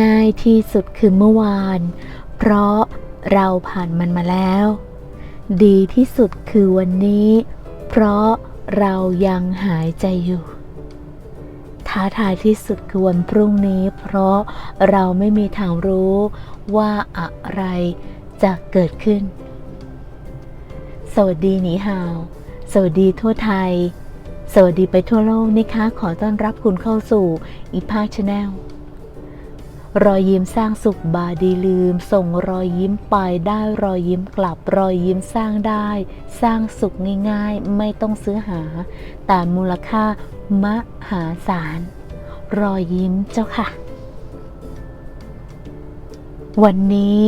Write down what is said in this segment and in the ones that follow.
ง่ายที่สุดคือเมื่อวาน เพราะเราผ่านมันมาแล้ว ดีที่สุดคือวันนี้ เพราะเรายังหายใจอยู่ ท้าทายที่สุดคือวันพรุ่งนี้ เพราะเราไม่มีทางรู้ว่าอะไรจะเกิดขึ้น สวัสดีหนีฮาว สวัสดีทั่วไทย สวัสดีไปทั่วโลกนะคะ ขอต้อนรับคุณเข้าสู่อีพาชแนล รอยยิ้มสร้างสุขบาดีลืม ส่งรอยยิ้มไปได้รอยยิ้มกลับรอยยิ้มสร้างได้ สร้างสุขง่ายๆ ไม่ต้องซื้อหา แต่มูลค่ามหาศาล รอยยิ้มเจ้าค่ะ วันนี้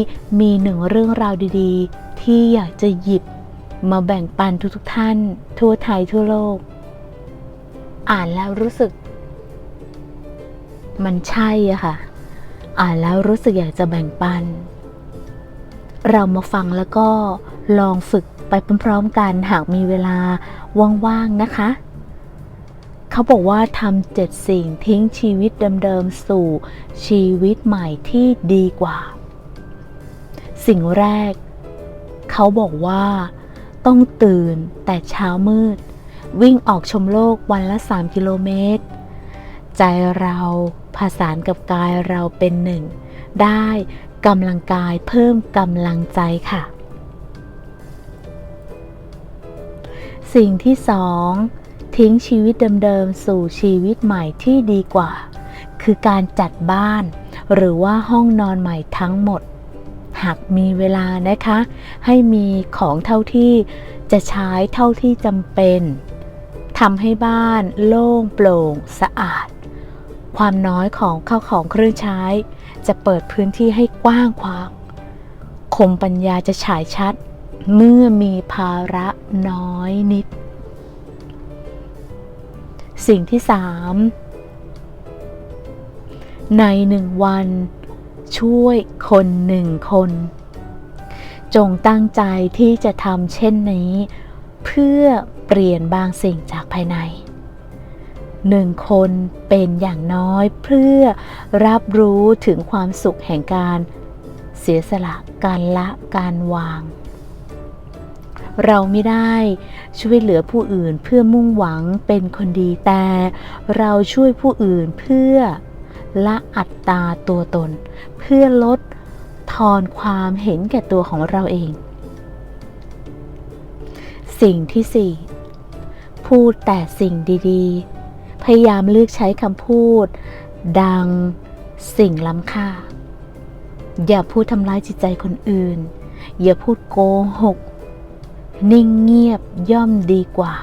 มีหนึ่งเรื่องราวดีๆ ที่อยากจะหยิบมาแบ่งปันทุกๆท่าน ทั่วไทยทั่วโลก อ่านแล้วรู้สึก มันใช่อะค่ะ อ่านแล้วรู้สึกอยากจะแบ่งปัน เรามาฟังแล้วก็ลองฝึกไปพร้อมๆกันหากมีเวลาว่างๆนะคะ เขาบอกว่าทำเจ็ดสิ่งทิ้งชีวิตเดิมๆสู่ชีวิตใหม่ที่ดีกว่า สิ่งแรก เขาบอกว่า ต้องตื่นแต่เช้ามืด วิ่งออกชมโลกวันละ 3 กิโลเมตร ใจเรา ผสานกับกายเราเป็นหนึ่ง ได้กำลังกายเพิ่มกำลังใจค่ะ สิ่งที่สองทิ้งชีวิตเดิมๆ สู่ชีวิตใหม่ที่ดีกว่า คือการจัดบ้าน หรือว่าห้องนอนใหม่ทั้งหมด หากมีเวลานะคะ ให้มีของเท่าที่จะใช้เท่าที่จำเป็นทำให้บ้านโล่งโปร่งสะอาด ความน้อยของข้าวของเครื่องใช้ จะเปิดพื้นที่ให้กว้างขวางคมปัญญาจะฉายชัด เมื่อมีภาระน้อยนิด สิ่งที่สามในหนึ่งวัน ช่วยคนหนึ่งคน จงตั้งใจที่จะทำเช่นนี้ เพื่อเปลี่ยนบางสิ่งจากภายใน หนึ่งคนเป็นอย่างน้อยเพื่อรับรู้ถึงความสุขแห่งการเสียสละการละการวาง เราไม่ได้ช่วยเหลือผู้อื่นเพื่อมุ่งหวังเป็นคนดีแต่เราช่วยผู้อื่นเพื่อละอัตตาตัวตน เพื่อลดทอนความเห็นแก่ตัวของเราเอง สิ่งที่สี่พูดแต่สิ่งดี ๆ พยายามเลือกใช้คำพูด ดังสิ่งล้ำค่า อย่าพูดทำร้ายจิตใจคนอื่น อย่าพูดโกหก นิ่งเงียบย่อมดีกว่า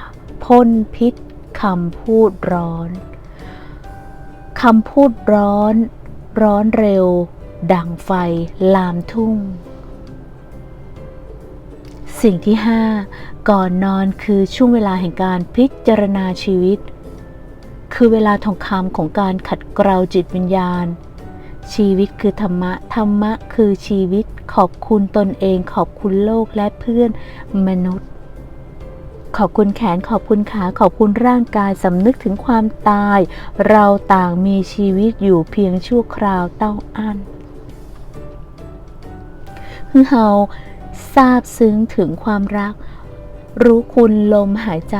พ่นพิษคำพูดร้อนคำพูดร้อน ร้อนเร็ว ดังไฟ ลามทุ่ง สิ่งที่ห้าก่อนนอนคือช่วงเวลาแห่งการพิจารณาชีวิต คือเวลาทองคำของการขัดเกลาจิตวิญญาณ ชีวิตคือธรรมะ ธรรมะคือชีวิต ขอบคุณตนเอง ขอบคุณโลกและเพื่อนมนุษย์ ขอบคุณแขน ขอบคุณขา ขอบคุณร่างกายสำนึกถึงความตาย เราต่างมีชีวิตอยู่เพียงชั่วคราวเต้าอั้นฮึเฮาทราบซึ้งถึงความรัก รู้คุณลมหายใจ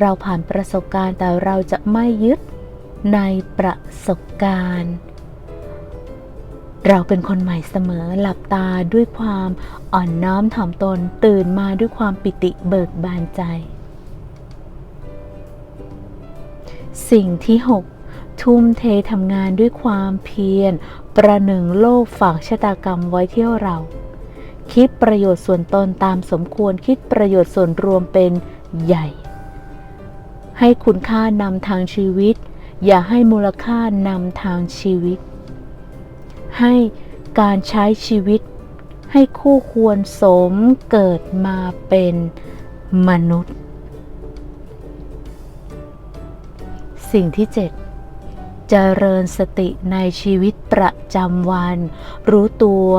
เราผ่านประสบการณ์แต่เราจะไม่ยึดในประสบการณ์ เราเป็นคนใหม่เสมอหลับตาด้วยความอ่อนน้อมถ่อมตนตื่นมาด้วยความปิติเบิกบานใจ สิ่งที่ 6 ทุ่มเททำงานด้วยความเพียร ประหนึ่งโลกฝากชะตากรรมไว้เที่ยวเรา คิดประโยชน์ส่วนตนตามสมควรคิดประโยชน์ส่วนรวมเป็นใหญ่ ให้คุณค่านำทางชีวิต อย่าให้มูลค่านำทางชีวิต ให้การใช้ชีวิต ให้คู่ควรสมเกิดมาเป็นมนุษย์ สิ่งที่7เจริญสติในชีวิตประจำวัน รู้ตัว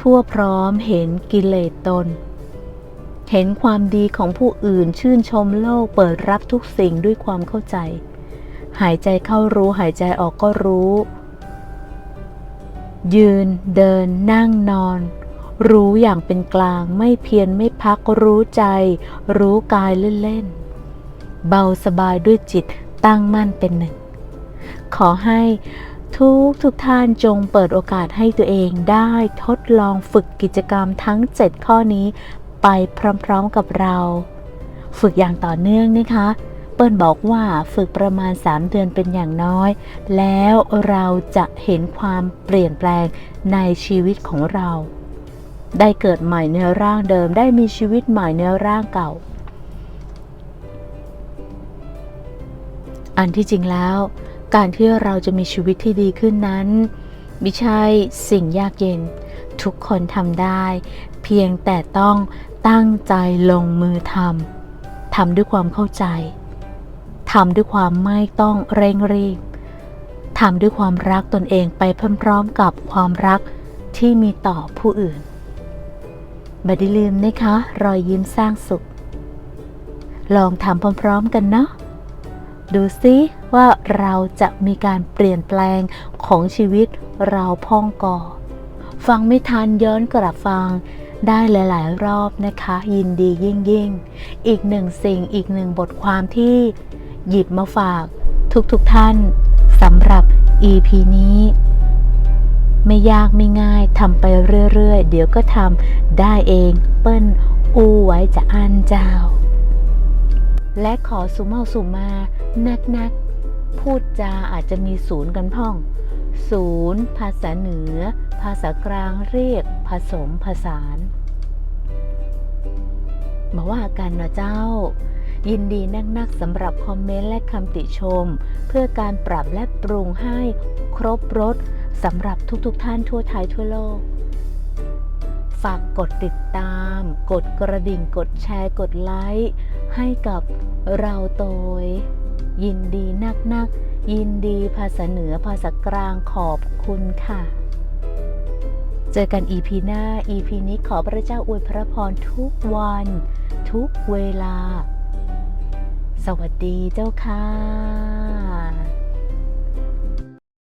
ทั่วพร้อมเห็นกิเลสตน เห็นความดีของผู้อื่นชื่นชมโลกเปิดรับทุกสิ่งด้วยความเข้าใจ หายใจเข้ารู้หายใจออกก็รู้ ยืนเดินนั่งนอน รู้อย่างเป็นกลางไม่เพียรไม่พักรู้ใจ รู้กายเล่นๆเบาสบายด้วยจิตตั้งมั่นเป็นหนึ่ง ขอให้ทุกทุกท่านจงเปิดโอกาสให้ตัวเองได้ทดลองฝึกกิจกรรมทั้ง 7 ข้อนี้ ไปพร้อมๆกับเรา ฝึกอย่างต่อเนื่องนะคะ เปิ้ลบอกว่าฝึกประมาณ 3 เดือนเป็นอย่างน้อย แล้วเราจะเห็นความเปลี่ยนแปลงในชีวิตของเรา ได้เกิดใหม่ในร่างเดิมได้มีชีวิตใหม่ในร่างเก่า อันที่จริงแล้ว การที่เราจะมีชีวิตที่ดีขึ้นนั้นไม่ใช่สิ่งยากเย็น ทุกคนทำได้ เพียงแต่ต้อง ตั้งใจลงมือทำทำด้วยความเข้าใจทำด้วยความไม่ต้องเร่งรีบทำด้วยความรักตนเองไปพร้อมๆกับความรักที่มีต่อผู้อื่นไม่ได้ลืมนะคะ รอยยิ้มสร้างสุข ลองทำพร้อมๆกันเนาะดูซิว่าเราจะมีการเปลี่ยนแปลงของชีวิตเราพ่องก่อ ฟังไม่ทันย้อนกลับฟัง ได้หลาย ๆ รอบนะคะ ยินดียิ่งยิ่งๆอีกหนึ่งสิ่งอีกหนึ่งบทความที่หยิบมาฝากทุกๆทท่านสำหรับ EP นี้ ไม่ยากไม่ง่ายทำไปเรื่อย ๆ เดี๋ยวก็ทำได้เองเปิ้ลอู้ไว้จะอันเจ้า และขอสุมเอาสุมมานักนักๆพูดจาอาจจะมีศูนย์กันพ่อง ศูนย์ภาษาเหนือ ภาษากลางเรียกผสมผสานมาว่ากันนะเจ้า ยินดีนักๆสำหรับคอมเมนต์และคำติชม เพื่อการปรับและปรุงให้ครบรสสำหรับทุกๆทท่านทั่วไทยทั่วโลก ฝากกดติดตาม กดกระดิ่งกดแชร์กดไลค์ให้กับเราโตยยินดีนักนักๆ ยินดีภาษาเหนือภาษากลางขอบคุณค่ะ เจอกันอีพีหน้าอีพีนี้ขอพระเจ้าอวยพระพรทุกวัน ทุกเวลา สวัสดีเจ้าค่ะ